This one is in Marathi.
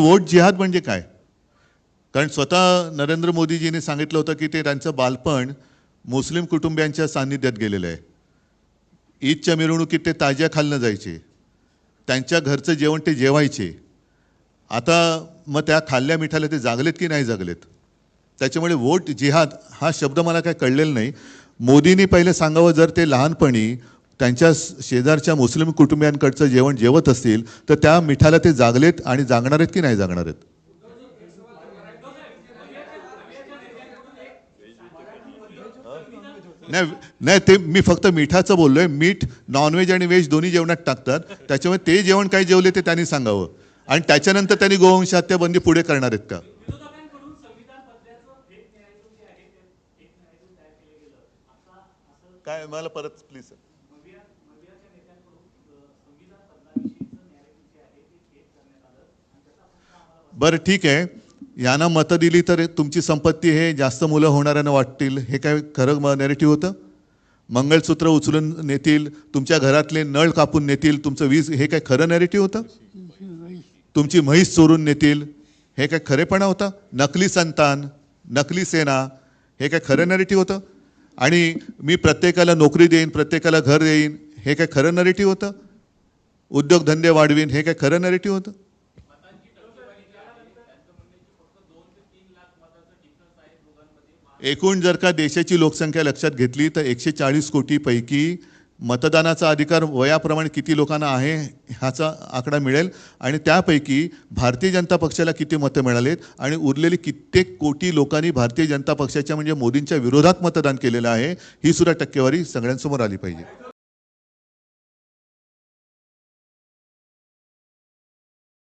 वोट जिहाद म्हणजे काय? कारण स्वतः नरेंद्र मोदीजींनी सांगितलं होतं की ते त्यांचं बालपण मुस्लिम कुटुंबियांच्या सान्निध्यात गेलेलं आहे. ईदच्या मिरवणुकीत ते ताज्या खालनं जायचे. त्यांच्या घरचं जेवण ते जेवायचे. आता मग त्या खाल्ल्या मिठाला ते जागलेत की नाही जागलेत? त्याच्यामुळे वोट जिहाद हा शब्द मला काय कळलेला नाही. मोदींनी पहिले सांगावं जर ते लहानपणी त्यांच्या शेजारच्या मुस्लिम कुटुंबियांकडचं जेवण जेवत असतील तर त्या मिठाला ते जागलेत आणि जागणार आहेत की नाही जागणार आहेत? नाही नाही ते मी फक्त मिठाचं बोललोय. मीठ नॉनव्हेज आणि व्हेज दोन्ही जेवणात टाकतात. त्याच्यामुळे ते जेवण काय जेवले ते त्यांनी सांगावं. आणि त्याच्यानंतर त्यांनी गोवंश हत्या बंदी पुढे करणार आहेत का? काय मला परत प्लीज बरं ठीक आहे. यांना मतं दिली तर तुमची संपत्ती हे जास्त मुलं होणाऱ्यांना वाटतील. हे काय खरं नेरेटिव्ह होतं? मंगळसूत्र उचलून नेतील तुमच्या घरातले नळ कापून नेतील तुमचं वीज हे काय खरं नॅरेटिव्ह होतं? तुमची म्हैस चोरून नेतील हे काय खरेपणा होता? नकली संतान नकली सेना हे काय खरं नॅरेटिव्ह होतं? आणि मी प्रत्येकाला नोकरी देईन प्रत्येकाला घर देईन हे काय खरं नॅरेटिव्ह होतं? उद्योगधंदे वाढवीन हे काय खरं नॅरेटिव्ह होतं? एकूण जर का देशाची लोकसंख्या लक्षात घेतली तर एकशे चाळीस कोटीपैकी मतदानाचा अधिकार वयाप्रमाणे किती लोकांना आहे ह्याचा आकडा मिळेल. आणि त्यापैकी भारतीय जनता पक्षाला किती मतं मिळालेत आणि उरलेली कित्येक कोटी लोकांनी भारतीय जनता पक्षाच्या म्हणजे मोदींच्या विरोधात मतदान केलेलं आहे ही सुद्धा टक्केवारी सगळ्यांसमोर आली पाहिजे.